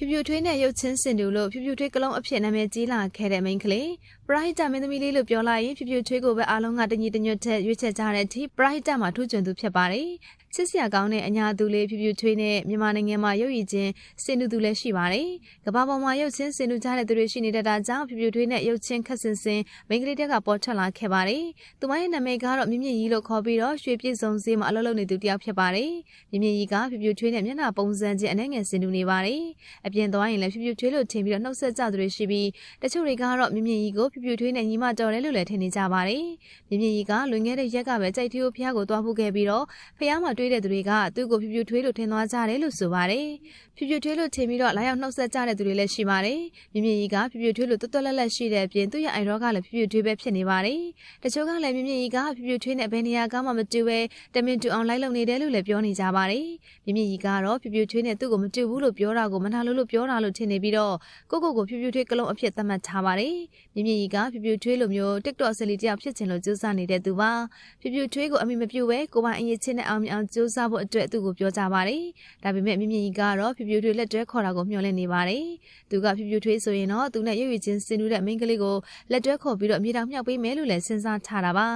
ဖြူဖြူထွေးနဲ့ရုပ်ချင်းစင်တူလို့ဖြူဖြူထွေးကလုံးအဖြစ်နာမည်ကြီးလာခဲ့တဲ့မိန်းကလေးပရိုဟိတမင်းသမီးလေးလို့ပြောလိုက်ရင်ဖြူဖြူထွေးကိုပဲအားလုံးကတညီတညွတ်ထက်ရွေးချယ်ကြတဲ့အထိပရိုဟိတမှာထူးချွန်သူဖြစ်ပါတယ် ချစ်စရာကောင်းတဲ့အညာသူလေးဖြူဖြူထွေးနဲ့မြန်မာနိုင်ငံမှာရုပ်ရည်ချင်းစင်တူသူလည်းရှိပါတယ်ကမ္ဘာပေါ်မှာရုပ်ချင်းစင်တူကြတဲ့သူတွေရှိနေတဲ့တာကြောင့်ဖြူဖြူထွေးနဲ့ရုပ်ချင်းခက်စင်စင်မိန်းကလေးတက်ကပေါ်ထွက်လာခဲ့ပါတယ်သူမရဲ့နာမည်ကတော့မြင့်မြင့်ကြီးလို့ခေါ်ပြီးတော့ရွှေပြည့်စုံစည်းမှာအလုပ်လုပ်နေသူတစ်ယောက်ဖြစ်ပါတယ်မြင့်မြင့်ကြီးကဖြူဖြူထွေးနဲ့မျက်နှာပုံစံချင်းအနှဲငယ်စင်တူနေပါတယ်အပြင်သွားရင်လည်းဖြူဖြူထွေးလို့ထင်ပြီးတော့နှုတ်ဆက်ကြသူတွေရှိပြီးတချို့တွေကတော့မြင့်မြင့်ကြီးကိုဖြူဖြူထွေးနဲ့ညီမတော်တယ်လို့လည်းထင်နေကြပါတယ်မြင့်မြင့်ကြီးကလွန်ခဲ့တဲ့ရက်ကပဲကြိုက်ထီကိုဖះကိုသွားဖို့ခဲ့ပြီးတော့ဖះမှာတွေ့တဲ့သူတွေကသူ့ကိုဖြူဖြူထွေးလို့ထင်သွားကြတယ်လို့ဆိုပါတယ်ဖြူဖြူထွေးလို့ထင်ပြီးတော့လာရောက်နှုတ်ဆက်ကြတဲ့သူတွေလည်းရှိပါတယ်မြင့်မြင့်ကြီးကဖြူဖြူထွေးလို့တွတ်တွတ်လက်လက်ရှိတဲ့အပြင်သူ့ရဲ့အိုင်ရောကလည်းဖြူဖြူထွေးပဲဖြစ်နေပါတယ်တချို့ကလည်းမြင့်မြင့်ကြီးကဖြူဖြူထွေးနဲ့ဘယ်နေရာကမှမတူပဲတမင်တူအောင်လိုက်လုံနေတယ်လို့လည်းပြောနေကြပါတယ်မြင့်မြင့်ကြီးကတော့ဖြူဖြူထွေးနဲ့သူ့ကိုမတူဘူးလို့ပြောတာကိုမနာလို့လို့ပြောတာလို့ထင်နေပြီးတော့ကိုကိုကိုဖြူဖြူထွေးကလုံးအဖြစ်သတ်မှတ်ထားပါတယ်မြင့်မြင့်ကြီးကဖြူဖြူထွေးလိုမျိုး TikTok ဆယ်လီတယောက်ဖြစ်ချင်လို့ကြိုးစားနေတဲ့သူပါဖြူဖြူထွေးကိုအမိမပြုတ်ပဲကိုပိုင်အရင်ချင်းနဲ့အောင်မြင်အောင်ကြိုးစားဖို့အတွက်သူ့ကိုပြောကြပါတယ်ဒါပေမဲ့မြင့်မြင့်ကြီးကတော့ဖြူဖြူထွေးလက်တွဲခေါ်တာကိုမျှော်လင့်နေပါတယ်သူကဖြူဖြူထွေးဆိုရင်တော့သူနဲ့ရွရွချင်းစင်တူတဲ့မိန်းကလေးကိုလက်တွဲခေါ်ပြီးတော့မြေတောင်မြောက်ပေးမယ်လို့လည်းစဉ်းစားထားတာပါ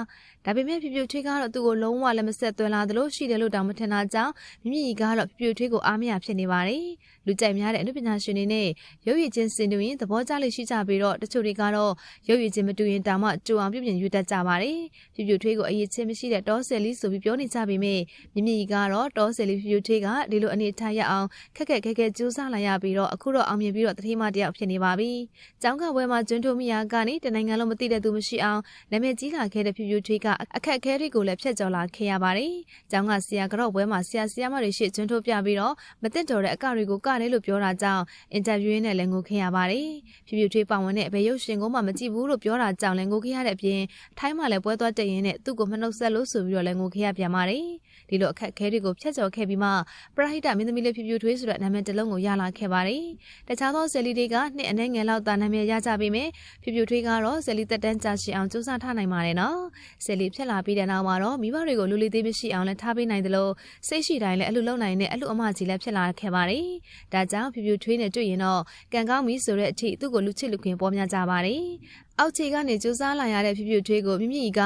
ဒါပေမဲ့ဖြူဖြူထွေးကတော့သူ့ကိုလုံးဝလည်းမဆက်သွင်းလာသလိုရှိတယ်လို့တောင်မထင်တာကြောင့်မြင့်မြင့်ကြီးကတော့ဖြူဖြူထွေးကိုအားမရဖြစ်နေပါတယ်လူကြိုက်များတဲ့အနုပညာရှင်တွေနဲ့ရုပ်ရည်ချင်းစင်တူရင်သဘောကျလိမ့်ရှိကြပြီးတော့တချို့တွေကတော့ရုပ်ရည်ချင်းမတူရင်တောင်မှတူအောင်ပြုပြင်ယူတတ်ကြပါတယ်ဖြူဖြူထွေးကိုအရေးချင်းမရှိတဲ့တောဆယ်လီဆိုပြီးပြောနေကြပေမဲ့မြင့်မြင့်ကြီးကတော့တောဆယ်လီဖြူဖြူထွေးကဒီလိုအနေထားရအောင်ခက်ခက်ခဲခဲကြိုးစားလာရပြီးတော့အခုတော့အောင်မြင်ပြီးတော့တတိမတယောက်ဖြစ်နေပါပြီ။ကျောင်းကဝဲမှာကျွန်းထိုးမိယာကနေတနိုင်ငံလုံးမသိတဲ့သူမရှိအောင်နာမည်ကြီးလာခဲ့တဲ့ဖြူဖြူထွေးကအခက်အခဲတွေကိုလည်းဖျက်ကျော်လာခဲ့ရပါတယ်။ကျောင်းကဆရာကတော့ဝဲမှာဆရာဆရာမတွေရှေ့ကျွန်းထိုးပြပြီးတော့မသိတော်တဲ့အကတွေကိုကတယ်လို့ပြောတာကြောင့်အင်တာဗျူးရင်းနဲ့လည်းငိုခဲ့ရပါတယ်။ဖြူဖြူထွေးပါဝင်တဲ့အဘေရုပ်ရှင်ကမှမကြည့်ဘူးလို့ပြောတာကြောင့်လည်းငိုခဲ့ရတဲ့အပြင်ထိုင်းမှာလည်းပွဲသွားတက်ရင်းနဲ့သူ့ကိုမနှုတ်ဆက်လို့ဆိုပြီးတော့လည်းငိုခဲ့ရပြန်ပါတယ်။ ဒီလိုအခက်အခဲတွေကိုဖျက်ကျော်ခဲ့ပြီးမှပရဟိတမင်းသမီးလေးဖြူဖြူထွေးဆိုတဲ့နာမည်တစ်လုံးကိုရလာခဲ့ပါတယ်။တခြားသောဆယ်လီတွေကနှစ်အနည်းငယ်လောက်သာနာမည်ရကြပေမဲ့ဖြူဖြူထွေးကတော့ဆယ်လီတက်တန်းကြာရှည်အောင်စူးစမ်းထားနိုင်ပါတယ်နော်။ဆယ်လီဖြစ်လာပြီးတဲ့နောက်မှာတော့မိဘတွေကိုလူလီသေးမရှိအောင်လည်းထားပေးနိုင်တယ်လို့စိတ်ရှိတိုင်းလည်းအလူလုံနိုင်တဲ့အလူအမကြီးလည်းဖြစ်လာခဲ့ပါတယ်။ဒါကြောင့်ဖြူဖြူထွေးနဲ့တွေ့ရင်တော့ကံကောင်းပြီဆိုတဲ့အထိသူ့ကိုလူချစ်လူခင်ပေါ်များကြပါတယ်။အောက်ခြေကနေစူးစမ်းလာရတဲ့ဖြူဖြူထွေးကိုမိမိက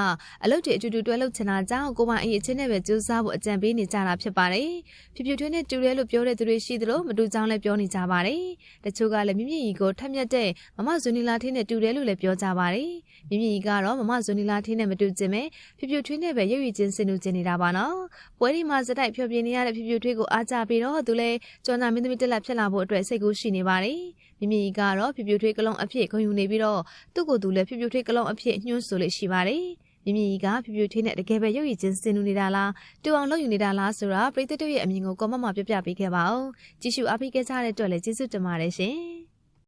အလုပ်တွေအတူတူတွဲလုပ်ချင်တာကြောင့်ကိုမအရေးချင်းနဲ့ပဲစူးစမ်းဖို့အကြံပေးနေကြတာဖြစ်ပါတယ်။ဖြူဖြူထွေးနဲ့တူတယ်လို့ပြောတဲ့သူတွေရှိသလိုမတူကြောင်းလည်းပြောနေကြပါတယ်။တချို့ကလည်းမိမိကိုထက်မြက်တဲ့မမဇွနီလာထင်းနဲ့တူတယ်လို့လည်းပြောကြပါတယ်။မိမိကတော့မမဇွနီလာထင်းနဲ့မတူခြင်းပဲဖြူဖြူထွေးနဲ့ပဲရွရွချင်းစင်လူချင်းနေတာပါနော်။ပွဲဒီမှာစတိုက်ဖြောပြနေရတဲ့ဖြူဖြူထွေးကိုအားကြပြီးတော့သူလည်းကျော်နာမင်းသမီးတက်လက်ဖြစ်လာဖို့အတွက်စိတ်ကူးရှိနေပါတယ်။ မိမိကတော့ဖြူဖြူထွေးကလုံးအဖြစ်ခုံယူနေပြီးတော့သူ့ကိုယ်သူလည်းဖြူဖြူထွေးကလုံးအဖြစ်ညှို့ဆိုလို့ရှိပါတယ်။မိမိကဖြူဖြူထွေးနဲ့တကယ်ပဲရုပ်ရည်ချင်းစင်လူနေတာလားတူအောင်လုပ်ယူနေတာလားဆိုတာပရိသတ်တို့ရဲ့အမြင်ကိုကောမမပြပြပေးခဲ့ပါဦးကြည့်ရှုအားပေးခဲ့ကြတဲ့အတွက်လည်းကျေးဇူးတင်ပါတယ်ရှင်